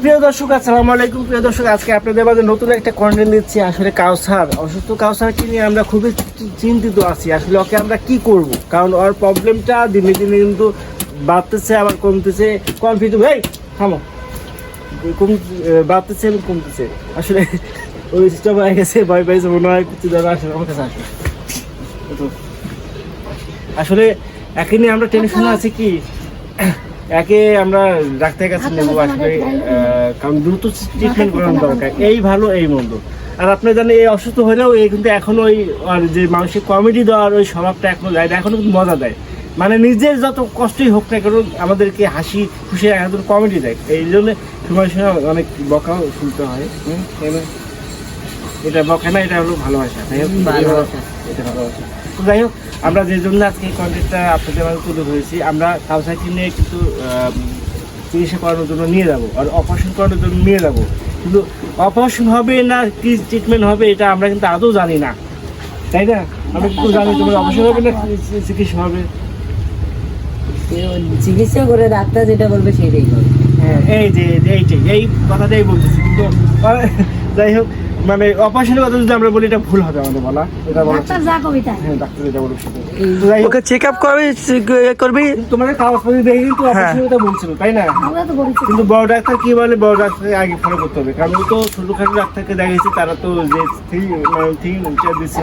প্রিয় দর্শক, আসসালামু আলাইকুম। প্রিয় দর্শক, আজকে আপনাদের মাঝে নতুন একটা কন্টেন্ট দিচ্ছি আসলে কাউসার। অসুস্থ কাউসারকে নিয়ে আমরা খুবই চিন্তিত আছি। আসলে ওকে আমরা কি করব? কারণ ওর প্রবলেমটা দিনে দিনে কিন্তু বাড়তেছে, আবার কমতেছে কনফিউজ এই, থামো। কম বাড়তেছে এবং কমতেছে। আসলে ওই সিস্টেম হয়ে গেছে, ভয় পাইছে মনে হয় কিছু দাদা আসলে আমার কাছে আসে। আসলে একে নিয়ে আমরা টেনশনে আছি কি? একে আমরা ডাক্তারের কাছে নেব আসলে কারণ দ্রুত ট্রিটমেন্ট করানো দরকার। এই ভালো এই মন্দ। আর আপনি জানেন এই অসুস্থ হলেও এই কিন্তু এখনও ওই আর যে মানুষের কমেডি দেওয়ার ওই স্বভাবটা এখনও যায় এখনও কিন্তু মজা দেয়। মানে নিজের যত কষ্টই হোক না কেন আমাদেরকে হাসি খুশি একদম কমেডি দেয়। এই জন্য সময় সময় অনেক বকাও শুনতে হয়। হুম, এটা বকা না এটা হলো ভালোবাসা। এটা ভালোবাসা। তো যাই হোক আমরা যে জন্য আজকে এই কন্টেন্টটা আপনাদের মাঝে তুলে ধরেছি আমরা কাউসাইকে নিয়ে কিন্তু চিকিৎসা করানোর জন্য নিয়ে যাব আর অপারেশন করানোর জন্য নিয়ে যাব। কিন্তু অপারেশন হবে না কি ট্রিটমেন্ট হবে এটা আমরা কিন্তু আদৌ জানি না। তাই না? আমরা কিন্তু জানি তোমার অপারেশন হবে না চিকিৎসা হবে? চিকিৎসা করে ডাক্তার যেটা বলবে সেটাই করবে। হ্যাঁ এই যে এইটাই এই কথাটাই বলতেছি। কিন্তু যাই হোক মানে অপারেশনের কথা যদি আমরা বলি এটা ভুল হবে আমাদের বলা। এটা বলা ডাক্তার যা কবিতা হ্যাঁ ডাক্তার এটা বলবে সেটা। তো যাই হোক, ওকে চেক আপ করবি করবি। তোমাদের কাগজপত্র দেখে কিন্তু অপারেশনের কথা বলছিল তাই না? আমরা তো বলেছি। কিন্তু বড় ডাক্তার কি বলে বড় ডাক্তার আগে ফলো করতে হবে। কারণ ও তো ছোটখাটো ডাক্তারকে দেখাইছি তারা তো যে থি- মানে থিং দিচ্ছে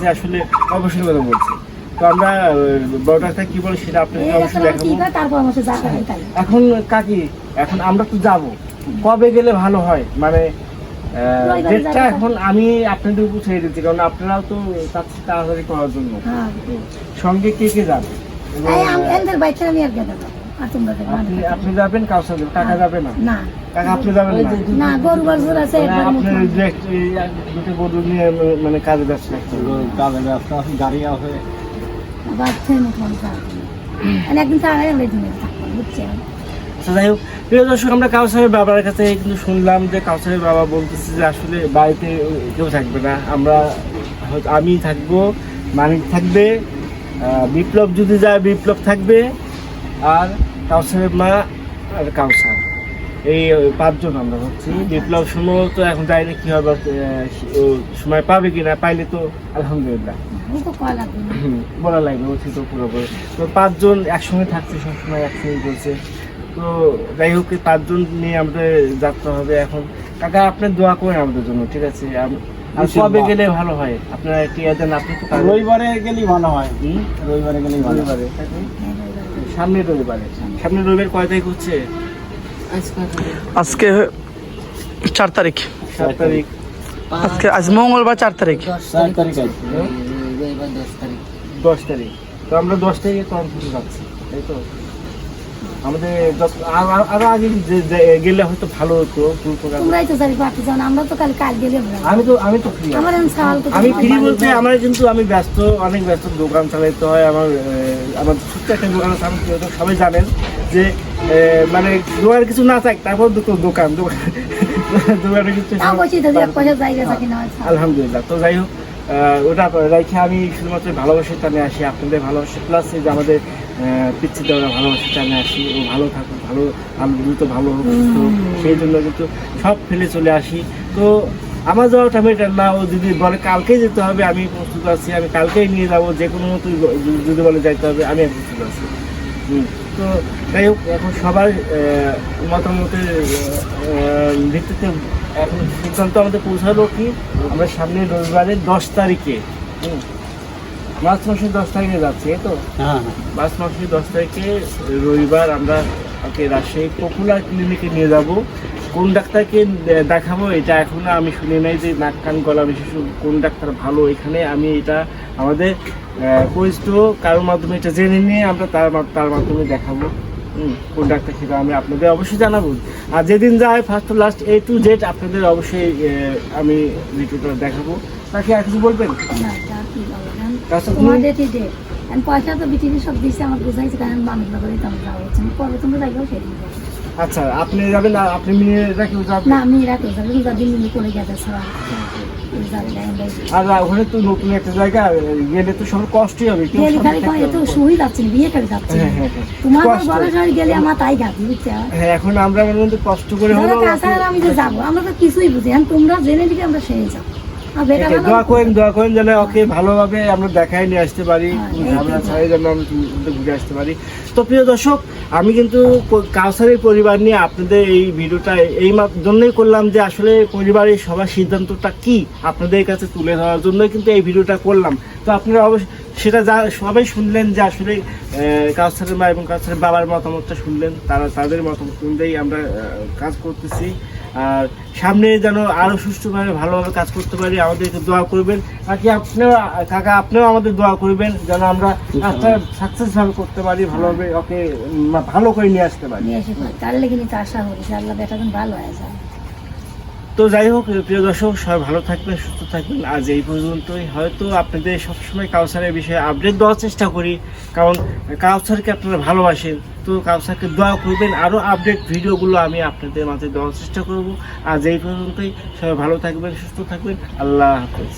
যে আসলে অপারেশনের কথা বলছে। তো আমরা বড় ডাক্তার কি বলে সেটা আপনাকে অবশ্যই দেখাবো। তাই। এখন কাকি এখন আমরা তো যাব। কবে গেলে ভালো হয়? মানে ডেটটা এখন আমি আপনাদের উপর ছেড়ে দিচ্ছি কারণ আপনারাও তো চাচ্ছি তাড়াতাড়ি করার জন্য। হ্যাঁ সঙ্গে কে কে যাবে? আমি আর আপনি যাবেন কার সাথে কাকা যাবে না? না। কাকা আপনি যাবেন না? না গরু বাছুর আছে মানে আপনি দুটো গরু নিয়ে মানে কাজে ব্যস্ত থাকছেন কাজে ব্যস্ত আছে গাড়ি আছে। বাচ্চা মুখ একদিন বুঝছেন? তো যাই হোক। প্রিয় দর্শক আমরা কাউসারের বাবার কাছে কিন্তু শুনলাম যে কাউসারের বাবা বলতেছে যে আসলে বাড়িতে কেউ থাকবে না। আমরা আমি থাকব মানিক থাকবে বিপ্লব যদি যায় বিপ্লব থাকবে। আর কাউসারের মা আর কাউসার। এই পাঁচজন আমরা হচ্ছি। বিপ্লব সময় তো এখন যাই না কি হবে সময় পাবে কিনা পাইলে তো আলহামদুলিল্লাহ। না। বলা লাগবে তো পুরোপুরি। তো পাঁচজন একসঙ্গে থাকছে সবসময় একসঙ্গে চলছে। তো যাই হোক পাঁচজন নিয়ে আমাদের যাত্রা হবে এখন। কাকা আপনি দোয়া করেন আমাদের জন্য ঠিক আছে? আর কবে গেলে ভালো হয়? আপনারা কি দেন আপনি তো রবিবারে গেলেই ভালো হয়। হুম? রবিবারে গেলেই ভালো রবিবারে সামনে রবিবারে। সামনে রবিবার কয় তারিখ হচ্ছে? আজকে চার তারিখ। সাত তারিখ। আজকে আজ মঙ্গলবার চার তারিখ। চার তারিখ তারিখ আছে রবিবার দশ তারিখ। দশ তারিখ তো আমরা দশ তারিখে কনফার্ম যাচ্ছি তাই তো? আমাদের আর- আগে গেলে হয়তো ভালো হতো তোমরাই তো যাও আমরা তো কাল কাল গেলে আমি তো আমি তো ফ্রি আমার এখন সাল তো আমি ফ্রি বলতে আমার কিন্তু আমি ব্যস্ত অনেক ব্যস্ত দোকান চালাইতে হয়। আমার আমার ছোট্ট একটা দোকান আছে আমি সবাই জানেন যে মানে দোকানে কিছু না থাক তারপর দোকান। দোকান দোকানে কিছু হয় আলহামদুলিল্লাহ। তো যাই হোক ওটা রেখে আমি শুধুমাত্র ভালোবাসার টানে আসি আপনাদের ভালোবাসা প্লাস যে আমাদের পিচ্ছি দেওয়া ভালোবাসার টানে আসি ও ভালো থাকুক ভালো ভালো দ্রুত ভালো হোক সুস্থ হোক। সেই জন্য কিন্তু সব ফেলে চলে আসি তো আমার যাওয়ার টাইমে না ও যদি বলে কালকেই যেতে হবে আমি প্রস্তুত আছি আমি কালকেই নিয়ে যাব যে কোনো মতো যদি বলে যাইতে হবে আমি প্রস্তুত আছি হুম, তো যাই হোক এখন সবার মতামতের ভিত্তিতে এখন সিদ্ধান্ত আমাদের পৌঁছালো কি? আমরা সামনে রবিবারে দশ তারিখে। মার্চ মাসের দশ তারিখে যাচ্ছি এই তো? হ্যাঁ হ্যাঁ। মার্চ মাসের দশ তারিখে রবিবার আমরা ওকে রাজশাহী পপুলার ক্লিনিকে নিয়ে যাব। কোন ডাক্তারকে দেখাবো এটা এখনও আমি শুনি নাই যে নাক কান গলা বিশেষ কোন ডাক্তার ভালো এখানে। আমি এটা আমাদের পরিচিত কারোর মাধ্যমে এটা জেনে নিয়ে আমরা তার তার মাধ্যমে দেখাবো। কোন ডাক্তার সেটা আমি আপনাদের অবশ্যই জানাব। আর যেদিন যায় first to last A to Z আপনাদের অবশ্যই আমি ভিডিওটা দেখাবো। তাকে আর কিছু বলবেন? না তা কি বলব জান? আচ্ছা, তুমি- তোমার ডেটে পয়সা তো বিটিভি সব দিচ্ছে আমার বুঝাইছে কারণ মানুষ নগরে তো আমার হচ্ছে পরে তোমরা সেদিন আচ্ছা আপনি যাবেন আপনি মেয়েরা কেউ যাবেন? না আমি রাখো যাবে তুমি যাদিন মিলি করে গেছে আর ওখানে তো নতুন একটা জায়গা গেলে তো সব কষ্টই হবে গেলে খালি কয় তো। সহি যাচ্ছে বিয়ে করে যাচ্ছে। হ্যাঁ, হ্যাঁ, হ্যাঁ। তোমার বড় শহরে গেলে আমার তাই গাবি বুঝছ হ্যাঁ এখন আমরা মধ্যে কষ্ট করে হলো আমি যে যাব আমরা তো কিছুই বুঝি এখন তোমরা জেনে দিকে আমরা সেই যাব দোয়া করেন দোয়া করেন যেন ওকে ভালোভাবে আমরা দেখাই নিয়ে আসতে পারি হ্যাঁ। ঝামেলা ছাড়াই যেন আমরা ঘুরে আসতে পারি। তো প্রিয় দর্শক আমি কিন্তু কাউসারের পরিবার নিয়ে আপনাদের এই ভিডিওটা এই জন্যই করলাম যে আসলে পরিবারের সবার সিদ্ধান্তটা কি আপনাদের কাছে তুলে ধরার জন্যই কিন্তু এই ভিডিওটা করলাম। তো আপনারা অবশ্যই সেটা যা সবাই শুনলেন যে আসলে কাউসারের মা এবং কাউসারের বাবার মতামতটা শুনলেন তারা তাদের মতামত অনুযায়ী আমরা কাজ করতেছি। আর সামনে যেন আরও সুষ্ঠুভাবে ভালোভাবে কাজ করতে পারি আমাদেরকে দোয়া করবেন। বাকি আপনিও কাকা আপনিও আমাদের দোয়া করবেন যেন আমরা কাজটা সাকসেস ভাবে করতে পারি ভালোভাবে ওকে ভালো করে নিয়ে আসতে পারি। তার লেগে নিতে আশা করি আল্লাহ বেটা যেন ভালো হয়ে যায়। তো যাই হোক প্রিয় দর্শক সবাই ভালো থাকবেন সুস্থ থাকবেন। আজ এই পর্যন্তই। হয়তো আপনাদের সবসময় কাউসারের বিষয়ে আপডেট দেওয়ার চেষ্টা করি কারণ কাউসারকে আপনারা ভালোবাসেন। তো কাউসারকে দোয়া করবেন আরও আপডেট ভিডিওগুলো আমি আপনাদের মাঝে দেওয়ার চেষ্টা করব। আর যেই পর্যন্তই, সবাই ভালো থাকবেন, সুস্থ থাকবেন, আল্লাহ হাফেজ।